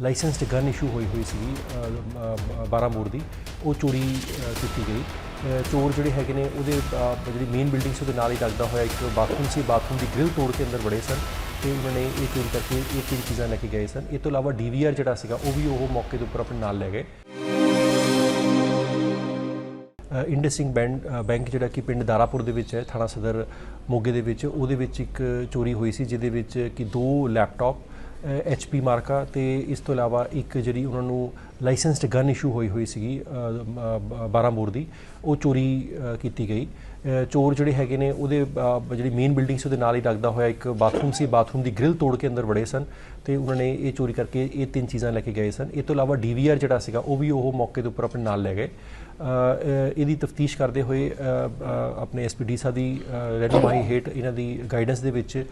Licensed gun issue ਹੋਈ ਹੋਈ ਸੀ 12 bore ਦੀ। ਉਹ ਚੋਰੀ ਕੀਤੀ ਗਈ। ਚੋਰ ਜਿਹੜੇ ਹੈਗੇ ਨੇ, ਉਹਦੇ ਜਿਹੜੀ ਮੇਨ ਬਿਲਡਿੰਗ ਸੀ, ਉਹਦੇ ਨਾਲ ਹੀ ਲੱਗਦਾ ਹੋਇਆ ਇੱਕ ਬਾਥਰੂਮ ਸੀ। ਬਾਥਰੂਮ ਦੀ ਗ੍ਰਿਲ ਤੋੜ ਕੇ ਅੰਦਰ ਵੜੇ ਸਨ ਤੇ ਉਹਨਾਂ ਨੇ ਇਹ ਚੋਰੀ ਕਰਕੇ ਇਹ ਤਿੰਨ ਚੀਜ਼ਾਂ ਲੈ ਕੇ ਗਏ ਸਨ। ਇਹ ਤੋਂ ਇਲਾਵਾ ਡੀਵੀਆਰ ਜਿਹੜਾ ਸੀਗਾ, ਉਹ ਵੀ ਉਹ ਮੌਕੇ ਦੇ ਉੱਪਰ ਆਪਣੇ ਨਾਲ ਲੈ ਗਏ। ਇੰਡਸਿੰਗ ਬੈਂਡ ਬੈਂਕ ਬੈਂਕ ਜਿਹੜਾ ਕਿ ਪਿੰਡ ਦਾਰਾਪੁਰ ਦੇ ਵਿੱਚ ਹੈ, ਥਾਣਾ ਸਦਰ ਮੋਗੇ ਦੇ ਵਿੱਚ, ਉਹਦੇ ਵਿੱਚ ਇੱਕ ਚੋਰੀ ਹੋਈ ਸੀ, ਜਿਹਦੇ ਵਿੱਚ ਕਿ ਦੋ ਲੈਪਟਾਪ ਐਚਪੀ ਮਾਰਕਾ ਤੇ ਇਸ ਤੋਂ ਇਲਾਵਾ ਇੱਕ ਜਿਹੜੀ ਉਹਨਾਂ ਨੂੰ ਲਾਇਸੈਂਸਡ ਗਨ ਇਸ਼ੂ ਹੋਈ ਹੋਈ ਸੀਗੀ 12 ਮੋਰ ਦੀ। ਉਹ ਚੋਰੀ ਕੀਤੀ ਗਈ। ਚੋਰ ਜਿਹੜੇ ਹੈਗੇ ਨੇ ਉਹਦੇ ਜਿਹੜੀ ਮੇਨ ਬਿਲਡਿੰਗ ਸੀ ਉਹਦੇ ਨਾਲ ਹੀ ਲੱਗਦਾ ਹੋਇਆ ਇੱਕ ਬਾਥਰੂਮ ਸੀ। ਬਾਥਰੂਮ ਦੀ ਗ੍ਰਿਲ ਤੋੜ ਕੇ ਅੰਦਰ ਵੜੇ ਸਨ ਤੇ ਉਹਨਾਂ ਨੇ ਇਹ ਚੋਰੀ ਕਰਕੇ ਇਹ ਤਿੰਨ ਚੀਜ਼ਾਂ ਲੈ ਕੇ ਗਏ ਸਨ। ਇਹ ਤੋਂ ਇਲਾਵਾ ਡੀਵੀਆਰ ਜਿਹੜਾ ਸੀਗਾ ਉਹ ਵੀ ਉਹ ਮੌਕੇ ਦੇ ਉੱਪਰ ਆਪਣੇ ਨਾਲ ਲੈ ਗਏ। ਇਹਦੀ ਤਫਤੀਸ਼ ਕਰਦੇ ਹੋਏ ਅ, ਅ, ਆਪਣੇ ਐਸਪੀਡੀ ਸਾਹਿਬ ਦੀ ਰਹਿਨੁਮਾਈ ਹੇਠ ਇਹਨਾਂ ਦੀ ਗਾਈਡੈਂਸ ਦੇ ਵਿੱਚ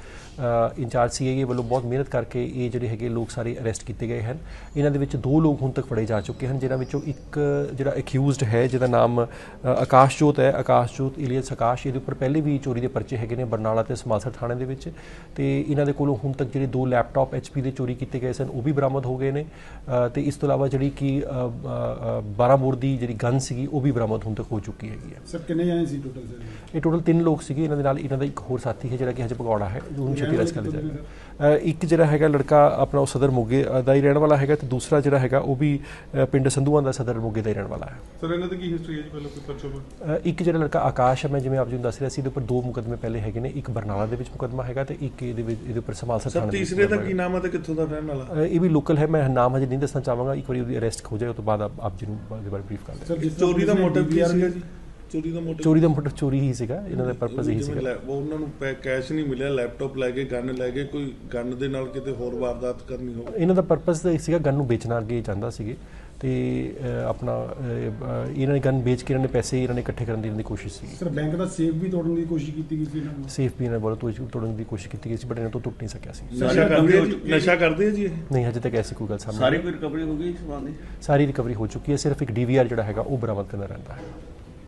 ਇੰਚਾਰਜ ਸੀਆਈਏ ਵੱਲੋਂ ਬਹੁਤ ਮਿਹਨਤ ਕਰਕੇ ਇਹ ਜਿਹੜੇ ਹੈਗੇ ਲੋਕ ਸਾਰੇ ਅਰੈਸਟ ਕੀਤੇ ਗਏ ਹਨ। ਇਹਨਾਂ ਦੇ ਵਿੱਚ ਦੋ ਲੋਕ ਹੁਣ ਤੱਕ ਫੜੇ ਜਾ ਚੁੱਕੇ ਹਨ ਜਿਨ੍ਹਾਂ ਵਿੱਚੋਂ ਇੱਕ ਜਿਹੜਾ ਅਕਿਊਜ਼ਡ ਹੈ ਜਿਹਦਾ ਨਾਮ ਅ, ਆਕਾਸ਼ਜੋਤ ਹੈ। ਆਕਾਸ਼ਜੋਤ ਇਲੀਅਸ ਆਕਾਸ਼ ਇਹਦੇ ਉੱਪਰ ਪਹਿਲੇ ਵੀ ਚੋਰੀ ਦੇ ਪਰਚੇ ਹੈਗੇ ਨੇ ਬਰਨਾਲਾ ਤੇ ਸਮਾਸਰ ਥਾਣੇ ਦੇ ਵਿੱਚ। ਤੇ ਇਹਨਾਂ ਦੇ ਕੋਲੋਂ ਹੁਣ ਤੱਕ ਜਿਹੜੇ ਦੋ ਲੈਪਟਾਪ ਐਚਪੀ ਦੇ ਚੋਰੀ ਕੀਤੇ ਗਏ ਸਨ ਉਹ ਵੀ ਬਰਾਮਦ ਹੋ ਗਏ ਨੇ। ਤੇ ਇਸ ਤੋਂ ਇਲਾਵਾ ਜਿਹੜੀ ਕਿ 12 ਬੋਰ ਦੀ ਜਿਹੜੀ ਗਨ ਸੀਗੀ ਉਹ ਵੀ ਬਰਾਮਦ ਹੁਣ ਤੱਕ ਹੋ ਚੁੱਕੀ ਹੈਗੀ ਹੈ। ਸਰ ਕਿੰਨੇ ਜਾਣੇ ਸੀ ਟੋਟਲ ਸਰ ਇਹ ਟੋਟਲ ਤਿੰਨ ਲੋਕ ਸੀਗੇ। ਇਹਨਾਂ ਦੇ ਨਾਲ ਇਹਨਾਂ ਦਾ ਇੱਕ ਹੋਰ ਸਾਥੀ ਹੈ ਜਿਹੜਾ ਕਿ ਹਜੇ ਭਗੌੜਾ ਹੈ ਉਹਨੂੰ ਛੇਤੀ ਅਰੈਸਟ ਕਰ ਲਿਆ ਜਾਏਗਾ ਇੱਕ ਜਿਹੜਾ ਹੈਗਾ ਲੜਕਾ ਆਪਣਾ ਉਹ ਸਦਰ ਮੋਗੇ ਦਾ ਹੀ ਰਹਿਣ ਵਾਲਾ ਹੈਗਾ ਤੇ ਦੂਸਰਾ ਜਿਹੜਾ ਹੈਗਾ ਉਹ ਵੀ ਪਿੰਡ ਸੰਧੂਆਂ ਦਾ ਸਦਰ ਮੋਗੇ ਦਾ ਹੀ ਰਹਿਣ ਵਾਲਾ ਹੈ। ਸਰ ਇਹਨਾਂ ਦੀ ਕੀ ਹਿਸਟਰੀ ਹੈ ਜੀ ਪਹਿਲਾਂ ਕੋਈ ਪਰਚਾ ਇੱਕ ਜਿਹੜਾ ਲੜਕਾ ਆਕਾਸ਼ ਹੈ ਮੈਂ ਜਿਵੇਂ ਆਪ ਜੀ ਨੂੰ ਦੱਸ ਰਿਹਾ ਸੀ ਇਹਦੇ ਉੱਪਰ ਦੋ ਮੁਕਦਮੇ ਪਹਿਲੇ ਹੈਗੇ ਨੇ ਇੱਕ ਬਰਨਾਲਾ ਦੇ ਵਿੱਚ ਮੁਕਦਮਾ ਹੈਗਾ ਤੇ ਇੱਕ ਇਹਦੇ ਵਿੱਚ ਇਹਦੇ ਉੱਪਰ ਸਮਾਲਸਰ ਸਰ ਥਾਣੇ ਦੇ ਤੀਸਰੇ ਦਾ ਕੀ ਨਾਮ ਹੈ ਤੇ ਕਿੱਥੋਂ ਦਾ ਰਹਿਣ ਵਾਲਾ? ਇਹ ਵੀ ਲੋਕਲ ਹੈ ਮੈਂ ਨਾਮ ਹਜੇ ਨਹੀਂ ਦੱਸਣਾ ਚਾਹਾਂਗਾ ਇੱਕ ਵਾਰੀ ਉਹਦੀ ਅਰੈਸਟ ਹੋ ਜਾਏ ਉਸ ਤੋਂ ਬਾਅਦ ਆਪ ਜੀ ਨੂੰ ਬਾਰੇ ਬਰੀਫ ਕਰ ਦਿਆਂਗੇ। ਸਰ ਚੋਰੀ ਦਾ ਮੋਟਿਵ ਕੀ ਸੀਗਾ ਜੀ। ਚੋਰੀ ਦਾ ਮੋਟਿਵ? ਚੋਰੀ ਦਾ ਮੋਟਿਵ ਚੋਰੀ ਹੀ ਸੀਗਾ ਇਹਨਾਂ ਦਾ ਪਰਪਸ ਇਹੀ ਸੀਗਾ। ਉਹ ਉਹਨਾਂ ਨੂੰ ਕੈਸ਼ ਨਹੀਂ ਮਿਲਿਆ ਲੈਪਟਾਪ ਲੈ ਗਏ ਗਨ ਲੈ ਗਏ ਕੋਈ ਗਨ ਦੇ ਨਾਲ ਕਿਤੇ ਹੋਰ ਵਾਰਦਾਤ ਕਰਨੀ ਹੋਵੇ? ਇਹਨਾਂ ਦਾ ਪਰਪਸ ਤਾਂ ਇਹ ਸੀਗਾ ਗਨ ਨੂੰ ਵੇਚਣਾ ਅੱਗੇ ਚਾਹੁੰਦਾ ਸੀਗੇ। ਤੇ ਆਪਣਾ ਇਹਨਾਂ ਨੇ ਗਨ ਵੇਚ ਕੇ ਇਹਨਾਂ ਨੇ ਪੈਸੇ ਇਹਨਾਂ ਨੇ ਇਕੱਠੇ ਕਰਨ ਦੀ ਇਹਨਾਂ ਦੀ ਕੋਸ਼ਿਸ਼ ਸੀ ਸਰ ਬੈਂਕ ਦਾ ਸੇਫ ਵੀ ਤੋੜਨ ਦੀ ਕੋਸ਼ਿਸ਼ ਕੀਤੀ ਗਈ ਸੀ ਇਹਨਾਂ ਨੇ ਸੇਫ ਵੀ ਇਹਨਾਂ ਵੱਲੋਂ ਤੋੜ ਤੋੜਨ ਦੀ ਕੋਸ਼ਿਸ਼ ਕੀਤੀ ਗਈ ਸੀ ਬਟ ਇਹਨਾਂ ਤੋਂ ਟੁੱਟ ਨਹੀਂ ਸਕਿਆ ਸੀ। ਨਸ਼ਾ ਕਰਦੇ ਨਸ਼ਾ ਕਰਦੇ ਆ ਜੀ ਇਹ? ਨਹੀਂ ਹਜੇ ਤੱਕ ਐਸੀ ਕੋਈ ਗੱਲ ਸਾਹਮਣੇ ਸਾਰੀ। ਕੋਈ ਰਿਕਵਰੀ ਹੋ ਗਈ ਇਸ ਸਮਾਨ ਦੀ ਸਾਰੀ ਰਿਕਵਰੀ ਹੋ ਚੁੱਕੀ ਹੈ ਸਿਰਫ ਇੱਕ ਡੀਵੀਆਰ ਜਿਹੜਾ ਹੈਗਾ ਉਹ ਬਰਾਮਦ ਕਰਨਾ ਰਹਿੰਦਾ ਹੈ।